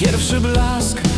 Pierwszy blask.